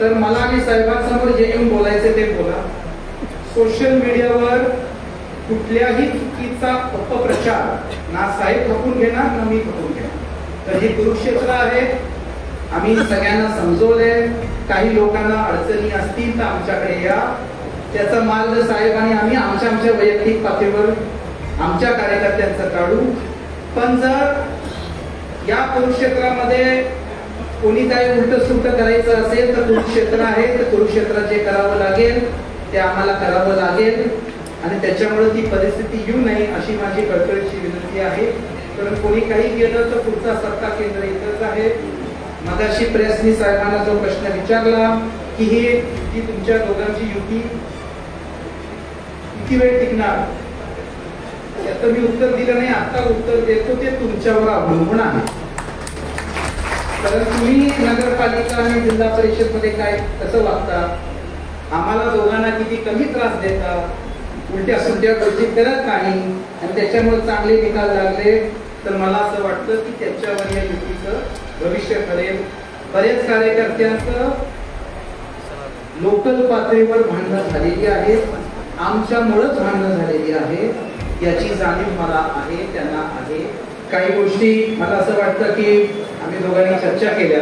तर मला आणि साहेबांसमोर जे येऊन बोलायचे ते बोला. सोशल मीडियावर कुठल्याही चुकीचा अपप्रचार ना साहेब खपून घेणार ना मी खपून घेणार. तर हे कुरुक्षेत्र आहे. आम्ही सगळ्यांना समजवले काही लोकांना अडचणी असतील तर आमच्याकडे या. त्याचा मार्ग साहेब आणि आम्ही आमच्या आमच्या वैयक्तिक पातळीवर आमच्या कार्यकर्त्यांचं काढू. पण जर या कुरुक्षेत्रामध्ये कोणी काय उलट सुट करायचं असेल तर कुरुक्षेत्र आहे तर कुरुक्षेत्रात जे करावं लागेल ते आम्हाला करावं लागेल. आणि त्याच्यामुळे ती परिस्थिती येऊ नये अशी माझी कळकळीची विनंती आहे. कारण कोणी काही केलं तर पुढचा सत्ता केंद्र इथंच आहे. मगाशी प्रेसनी साहेबांना जो प्रश्न विचारला की हे जी तुमच्या दोघांची युती किती वेळ टिकणार? त्याचं मी उत्तर दिलं नाही आता उत्तर देतो ते तुमच्यावर अवलंबून आहे. कारण तुम्ही नगरपालिका आणि जिल्हा परिषदमध्ये काय कसं वागता? आम्हाला दोघांना किती कमी त्रास देता? उलट्या सुलट्या गोष्टी करत नाही आणि त्याच्यामुळे चांगले निकाल लागले. तर मला असं वाटतं की त्याच्यावर या युतीचं भविष्य करेल बरेच कार्यकर्त्यांचं लोकल पातळीवर भांडणं झालेली आहेत आमच्यामुळंच भांडणं झालेली आहे. याची जाणीव मला आहे त्यांना आहे. काही गोष्टी मला असं वाटतं की दोघांनी चर्चा केल्या.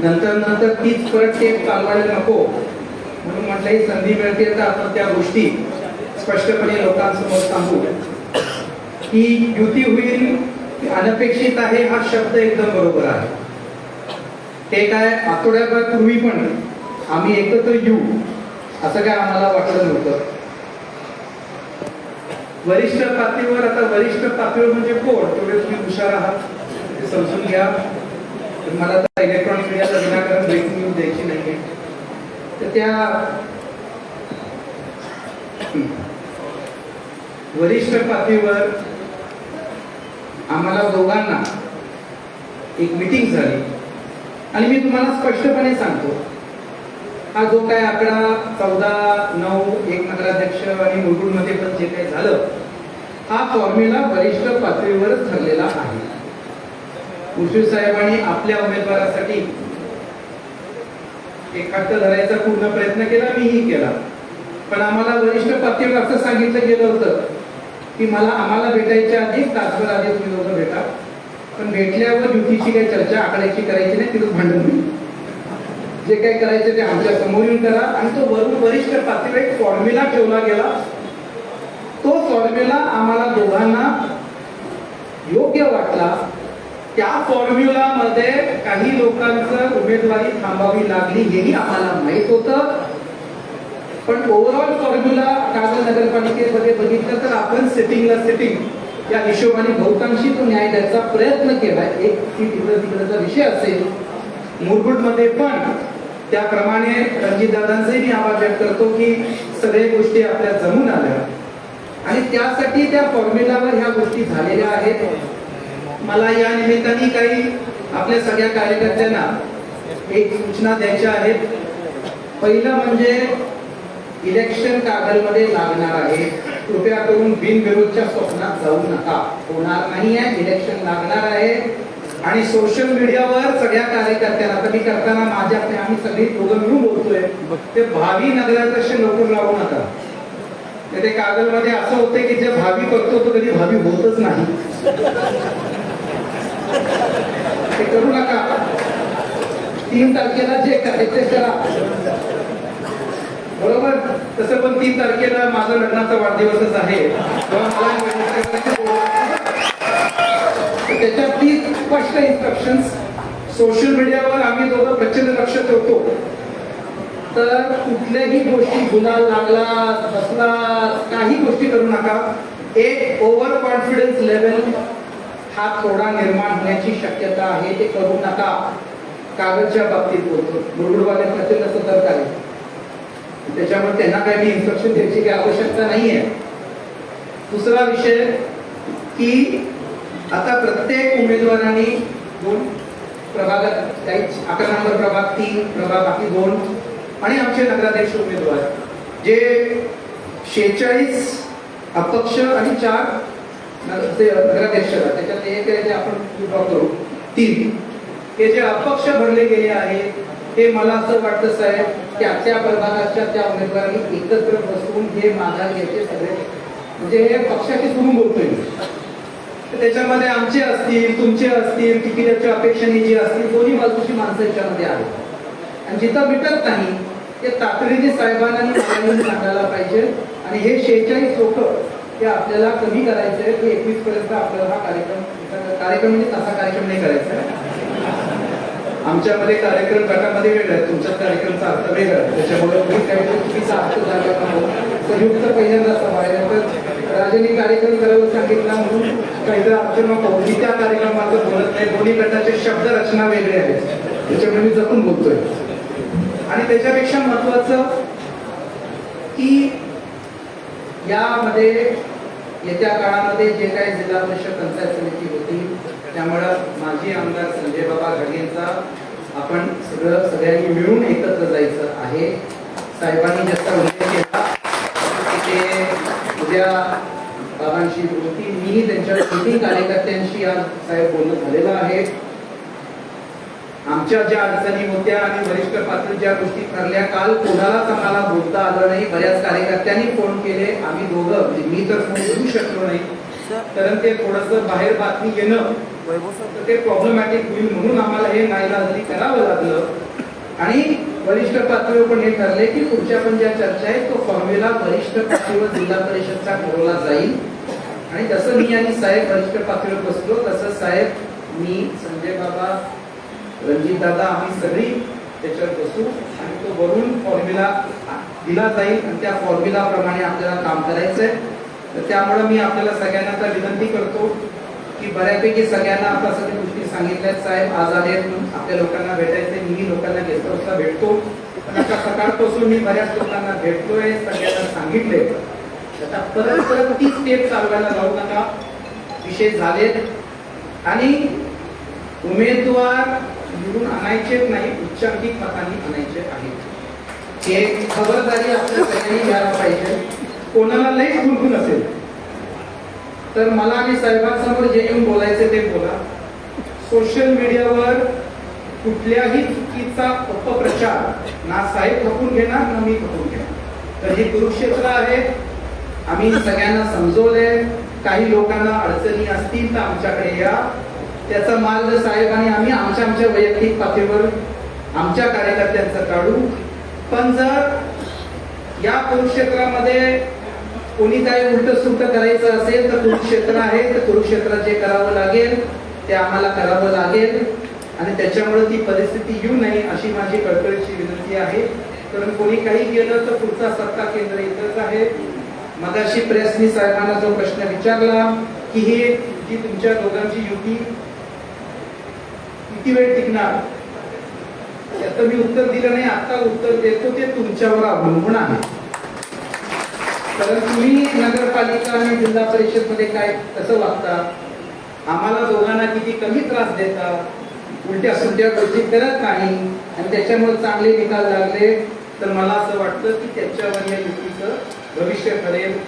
नंतर नंतर तीच परत टेप चालवायला नको. म्हणून म्हटलं ही संधी मिळते तर आपण त्या गोष्टी स्पष्टपणे लोकांसमोर सांगू. की युती होईल अनपेक्षित आहे हा शब्द एकदम बरोबर आहे. ते काय आठवड्याभर पूर्वी पण आम्ही एकत्र येऊ असं काय आम्हाला वाटलं नव्हतं. वरिष्ठ पातळीवर आता वरिष्ठ पातळीवर म्हणजे कोण? तेवढे तुम्ही हुशार आहात. ते समजून घ्या. तर मला आता इलेक्ट्रॉनिक मीडियाला विनाकारण ब्रेकिंग न्यूज द्यायची नाहीये. तर त्या वरिष्ठ पातळीवर आम्हाला दोघांना एक मीटिंग झाली. आणि मी तुम्हाला स्पष्टपणे सांगतो हा जो काय आकडा चौदा नऊ एक नगराध्यक्ष आणि मुलगुडमध्ये पण जे काही झालं हा फॉर्म्युला वरिष्ठ पातळीवरच ठरलेला आहे. उशीर साहेबांनी आपल्या उमेदवारासाठी एक हट्ट धरायचा पूर्ण प्रयत्न केला मीही केला. पण आम्हाला वरिष्ठ पातळीवर असं सांगितलं गेलं होतं की मला आम्हाला भेटायच्या आधी तासभर आधी तुम्ही दोघं भेटा. पण भेटल्यावर युतीची काही चर्चा आकड्याची करायची नाही तिथं भांडण होईल. जे काही करायचं ते आमच्यासमोर येऊन करा. आणि तो वरून वरिष्ठ पातळीवर एक फॉर्म्युला ठेवला गेला. तो फॉर्म्युला आम्हाला दोघांना योग्य वाटला. त्या फॉर्म्युला मध्ये काही लोकांचं उमेदवारी थांबावी लागली हेही आम्हाला माहीत होतं. पण ओव्हरऑल फॉर्म्युला कागद नगरपालिकेमध्ये बघितलं तर आपण सेटिंगला सेटिंग या हिशोबाने बहुतांशी तो न्याय द्यायचा प्रयत्न केला एक सीट इकडं तिकडचा विषय असेल. मुरगुडमध्ये पण त्याप्रमाणे रणजितदादांचाही मी आभार व्यक्त करतो की सगळ्या गोष्टी आपल्या जमून आल्या. आणि त्यासाठी त्या फॉर्म्युलावर ह्या गोष्टी झालेल्या आहेत. मला या निमित्ताने काही आपल्या सगळ्या कार्यकर्त्यांना एक सूचना द्यायच्या आहेत. पहिलं म्हणजे इलेक्शन कागदमध्ये लागणार आहे. कृपया करून बिनविरोधच्या स्वप्नात जाऊ नका. होणार नाही आहे इलेक्शन लागणार आहे. आणि सोशल मीडियावर सगळ्या कार्यकर्त्यांना आता मी करताना माझ्या आम्ही सगळी दोघं मिळून बोलतोय. ते भावी नगराध्यक्ष लवकर लावू नका. तर ते कागलमध्ये असं होतं की जे भावी करतो तो कधी भावी होतच नाही. ते करू नका. तीन तारखेला जे करायचे करा. बरोबर? तसं पण तीन तारखेला माझा लग्नाचा वाढदिवसच आहे. त्याच्या तीन त्याच्यात स्पष्ट इन्स्ट्रक्शन सोशल मीडियावर आम्ही दोघं प्रचंड लक्ष ठेवतो. तर कुठल्याही गोष्टी गुन्हा लागला बसला काही गोष्टी करू नका. एक ओव्हर कॉन्फिडन्स लेवल हा थोडा निर्माण होण्याची शक्यता आहे ते करू नका. कागदच्या बाबतीत बोलतो. मुरगुडवाले प्रचंड सतर्क आहे त्याच्यामुळे त्यांना काही मी इन्स्ट्रक्शन द्यायची काही आवश्यकता नाहीये. दुसरा विषय की आता प्रत्येक उमेदवारांनी दोन प्रभागात काही अकरा नंबर प्रभाग तीन प्रभाग बाकी दोन आणि आमचे नगराध्यक्ष उमेदवार जे शेहेचाळीस अपक्ष आणि चार ते नगराध्यक्ष त्याच्यात एक आहे ते आपण विभाग तीन हे जे अपक्ष भरले गेले आहेत हे मला असं वाटतं साहेब त्या त्या प्रभागाच्या त्या उमेदवारांनी एकत्र बसून हे माघार घ्यायचे सगळे. म्हणजे हे पक्षाची सोडून बोलतोय. त्याच्यामध्ये आमचे असतील तुमचे असतील तिकिटाच्या अपेक्षाने जी असतील दोन्ही बाजूची माणसं याच्यामध्ये आहेत. आणि जिथं मिटत नाही ते तातडीने साहेबांना आणि सांगायला पाहिजे. आणि हे शेहेचाळीस लोक ते आपल्याला कमी करायचंय आहेत एकवीस पर्यंत आपल्याला हा कार्यक्रम कार्यक्रम म्हणजे तसा कार्यक्रम नाही करायचा. आहे आमच्यामध्ये कार्यक्रम गटामध्ये वेगळा आहे तुमच्या कार्यक्रमचा अर्थ वेगळा आहे. त्याच्यामुळे मी काहीतरी चुकीचा अर्थ झाला संयुक्त पहिल्यांदा सभा आहे तर कार्यक्रम करायला सांगितला म्हणून काहीतरी अर्थ नको मी त्या कार्यक्रमाचं बोलत नाही. दोन्ही गटाचे शब्द रचना वेगळे आहेत. त्याच्यामुळे मी जपून बोलतोय. आणि त्याच्यापेक्षा महत्वाचं की यामध्ये येत्या काळामध्ये जे काही जिल्हा परिषद पंचायत समिती होती त्यामुळं माजी आमदार संजय बाबा घडगेंचा आपण सगळं सगळ्यांनी मिळून एकत्र जायचं आहे. साहेबांनी जास्त उल्लेख केला. ते उद्या बाबांशी होती मी त्यांच्या कार्यकर्त्यांशी आज साहेब बोलणं झालेलं आहे. आमच्या ज्या अडचणी होत्या आणि वरिष्ठ पातळी ज्या गोष्टी ठरल्या काल कोणालाच आम्हाला बोलता आलं नाही बऱ्याच कार्यकर्त्यांनी फोन केले. आम्ही दोघं म्हणजे मी तर फोन करू शकलो नाही. कारण ते थोडस बाहेर बातमी येणं तर ते प्रॉब्लेमॅटिक होईल म्हणून आम्हाला हे नाईलाजाने करावं लागलं. आणि वरिष्ठ पातळीवर पण हे ठरले की पुढच्या पण ज्या चर्चा आहेत तो फॉर्म्युला वरिष्ठ पातळीवर जिल्हा परिषदचा ठरवला जाईल. आणि जसं मी आणि साहेब वरिष्ठ पातळीवर बसलो तसं साहेब मी संजय बाबा रणजित दादा आम्ही सगळी त्याच्यात बसू. आणि तो वरून फॉर्म्युला दिला जाईल. आणि त्या फॉर्म्युला प्रमाणे आपल्याला काम करायचंय. तर त्यामुळे मी आपल्याला सगळ्यांना आता विनंती करतो की बऱ्यापैकी सगळ्यांना आता सगळ्या गोष्टी सांगितल्यात साहेब. आज आले आपल्या लोकांना भेटायचे मी लोकांना गेस्ट हाऊसला भेटतो. पण आता सकाळपासून मी बऱ्याच लोकांना भेटतोय सगळ्यांना सांगितले आता परत परत ती स्टेप चालवायला जाऊ नका. विषय झालेत. आणि उमेदवार निवडून आणायचेच नाही उच्चांकित मतांनी आणायचे आहेत. हे खबरदारी आपल्या सगळ्यांनी घ्यायला पाहिजे. कोणाला लई खुणखुण असेल? तर मला आणि साहेबांसमोर जे येऊन बोलायचे ते बोला. सोशल मीडियावर कुठल्याही चुकीचा अपप्रचार ना साहेब खपून घेणार ना मी खपून घेणार. तर हे कुरुक्षेत्र आहे. आम्ही सगळ्यांना समजवले काही लोकांना अडचणी असतील तर आमच्याकडे या. त्याचा मार्ग साहेब आणि आम्ही आमच्या आमच्या वैयक्तिक पातळीवर आमच्या कार्यकर्त्यांचं काढू. पण जर या कुरुक्षेत्रामध्ये कोणी काही उलट सुलट करायचं असेल तर कुरुक्षेत्र आहे तर कुरुक्षेत्रात जे करावं लागेल ते आम्हाला करावं लागेल. आणि त्याच्यामुळे ती परिस्थिती येऊ नये अशी माझी कळकळीची विनंती आहे. कारण कोणी काही केलं तर पुढचा सत्ता केंद्र इथंच आहे. मगाशी प्रेसनी साहेबांना जो प्रश्न विचारला की हे जी तुमच्या दोघांची युती किती वेळ टिकणार? त्याचं मी उत्तर दिलं नाही आता उत्तर देतो ते तुमच्यावर अवलंबून आहे. कारण तुम्ही नगरपालिका आणि जिल्हा परिषदमध्ये काय कसं वागता? आम्हाला दोघांना किती कमी त्रास देतात उलट्या सुलट्या गोष्टी करत नाही आणि त्याच्यामुळे चांगले निकाल लागले. तर मला असं वाटतं की त्याच्यावर या युतीचं भविष्य करेल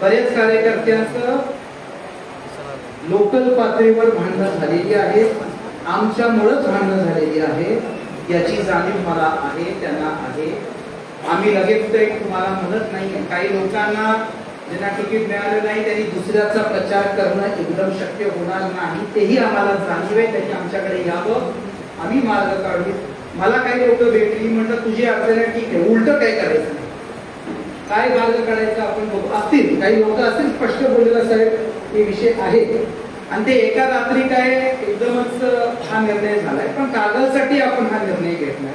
बरेच कार्यकर्त्यांचं लोकल पातळीवर भांडणं झालेली आहेत. आमच्यामुळंच भांडणं झालेली आहे. याची जाणीव मला आहे त्यांना आहे. आम्ही लगेच ते तुम्हाला म्हणत नाही. काही लोकांना ज्यांना तिकीट मिळालं नाही त्यांनी दुसऱ्याचा प्रचार करणं एकदम शक्य होणार नाही. तेही आम्हाला जाणीव आहे त्यांनी आमच्याकडे यावं. आम्ही मार्ग काढू. मला काही लोक भेटली म्हणतात तुझी अडचण आहे ठीक आहे. उलट काय करायचं? नाही काय मार्ग काढायचा आपण बघू. असतील. काही लोक असतील स्पष्ट बोललेला साहेब हे विषय आहे. आणि ते एका रात्री काय एकदमच हा निर्णय झालाय. पण कागदसाठी आपण हा निर्णय घेतलाय.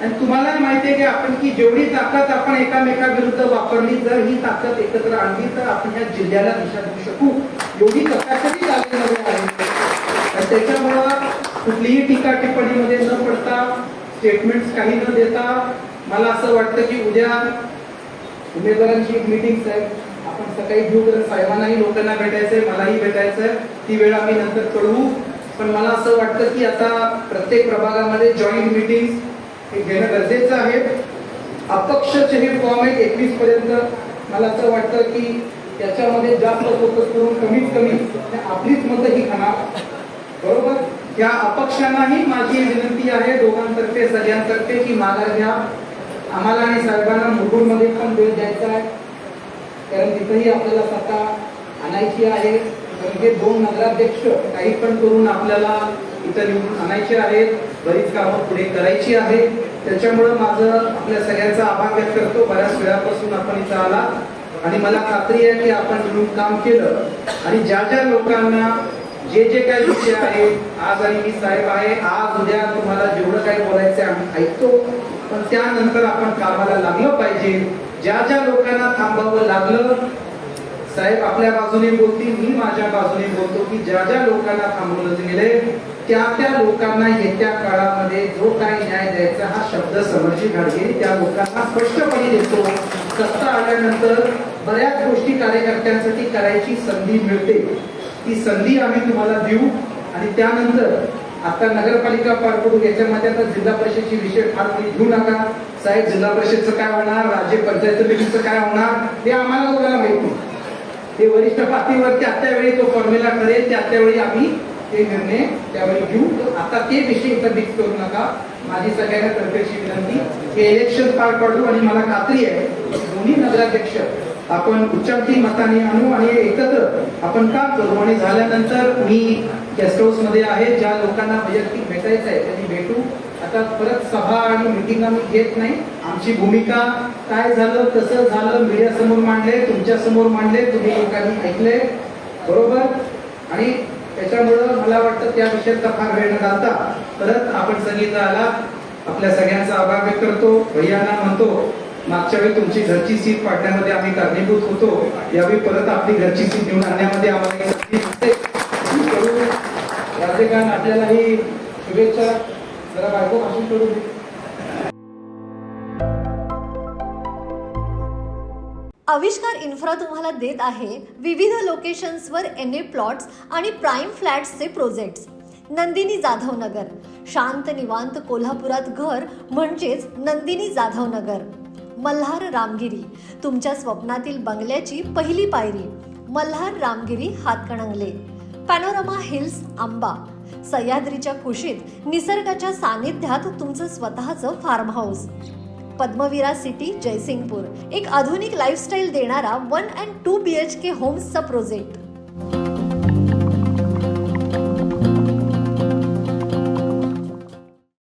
आणि तुम्हाला माहिती आहे की आपण की जेवढी ताकद आपण एकामेकाविरुद्ध वापरली जर ही ताकद एकत्र आणली तर आपण या जिल्ह्याला दिशा देऊ शकू. एवढी कपॅसिटी तालुक्यामध्ये आहे. त्याच्यामुळं कुठलीही टीका टिप्पणीमध्ये न पडता स्टेटमेंट्स काही न देता मला असं वाटतं की उद्या उमेदवारांची एक मीटिंग आहे. आपण सकाळी घेऊ तर साहेबांनाही लोकांना भेटायचंय मलाही भेटायचंय. ती वेळ आम्ही नंतर कळवू. पण मला असं वाटतं की आता प्रत्येक प्रभागामध्ये जॉईंट मीटिंग हे घेणं गरजेचं आहे. अपक्षचे हे फॉर्म आहे एकवीस पर्यंत मला असं वाटतं की त्याच्यामध्ये जास्त फोकस करून कमीत कमी आपलीच मतं ही खाणार. बरोबर? या अपक्षांनाही माझी विनंती आहे दोघांतर्फे सगळ्यांतर्फे की माघार घ्या. आम्हाला आणि साहेबांना मुरुडमध्ये पण वेळ द्यायचा आहे. कारण तिथंही आपल्याला सत्ता आणायची आहे. कारण हे दोन नगराध्यक्ष काही पण करून आपल्याला इथं निवडून आणायचे आहेत. बरीच कामं पुढे करायची आहे. त्याच्यामुळं माझं आपल्या सगळ्यांचा आभार व्यक्त करतो. बऱ्याच वेळापासून आपण इथं आला. आणि मला खात्री आहे की आपण मिळून काम केलं. आणि ज्या ज्या लोकांना जे जे काही विषय आहेत आज आणि मी साहेब आहे. आज उद्या तुम्हाला जेवढं काही बोलायचं आहे आम्ही ऐकतो. पण त्यानंतर आपण कामाला लागलं पाहिजे. ज्या ज्या लोकांना थांबावं लागलं साहेब आपल्या बाजूने बोलतील मी माझ्या बाजूने बोलतो की ज्या ज्या लोकांना थांबवलं गेले त्या त्या लोकांना येत्या काळामध्ये जो काही न्याय द्यायचा हा शब्द समर्जी घाडगे त्या लोकांना स्पष्टपणे देतो. सत्ता आल्यानंतर बऱ्याच गोष्टी कार्यकर्त्यांसाठी करायची संधी मिळते. ती संधी आम्ही तुम्हाला देऊ आणि त्यानंतर आता नगरपालिका पार पडून याच्यामध्ये आता जिल्हा परिषदची विषय फार कोणी घेऊ नका. साहेब जिल्हा परिषदचं काय होणार? राज्य पंचायत समितीचं काय होणार? ते आम्हाला दोघांना माहीत नाही. ते वरिष्ठ पातळीवर त्या त्यावेळी तो फॉर्म्युला करेल त्या त्यावेळी आम्ही ते निर्णय त्यावेळी घेऊ. तर आता ते विषय इथं मिक्स करू नका. माझी सगळ्यांना तर्फेची विनंती हे इलेक्शन पार पाडू आणि मला खात्री आहे दोन्ही नगराध्यक्ष आपण उच्चांकी मताने आणू आणि एकत्र आपण काम करू. आणि झाल्यानंतर मी गेस्ट हाऊसमध्ये आहे ज्या लोकांना वैयक्तिक भेटायचं आहे त्यांनी भेटू. आता परत सभा आणि मिटिंग आम्ही घेत नाही. आमची भूमिका काय झालं कसं झालं मीडिया समोर मांडले तुमच्यासमोर मांडले तुम्ही लोकांनी ऐकले. बरोबर? आणि त्याच्यामुळं मला वाटतं त्या विषयाचा फार वेळ न घालता परत आपण संगीत आला आपल्या सगळ्यांचा आभार व्यक्त करतो. भैयांना म्हणतो मागच्या वेळी तुमची घरची सीट पाडण्यामध्ये आम्ही कारणीभूत होतो. यावेळी परत आपली घरची सीट निवडून आणण्यामध्ये आम्हाला एक संधी मिळते. ती करू राजकारण आपल्यालाही शुभेच्छा. जरा बायको भाषण करू दे. आविष्कार इन्फ्रा तुम्हाला देत आहे विविध लोकेशन्सवर एन ए प्लॉट्स आणि प्राईम फ्लॅट्सचे प्रोजेक्ट्स नंदिनी जाधव नगर. शांत निवांत कोल्हापुरात घर म्हणजेच नंदिनी जाधव नगर. मल्हार रामगिरी. तुमच्या स्वप्नातील बंगल्याची पहिली पायरी. Malhar Ramgiri Hatkanangale. Panorama hills Amba. सह्याद्रीच्या कुशीत निसर्गाच्या सानिध्यात तुमचं स्वतःचं farm house Padmavira city Jaysingpur. एक आधुनिक लाईफस्टाईल देणारा one and two B H K होम्सचा project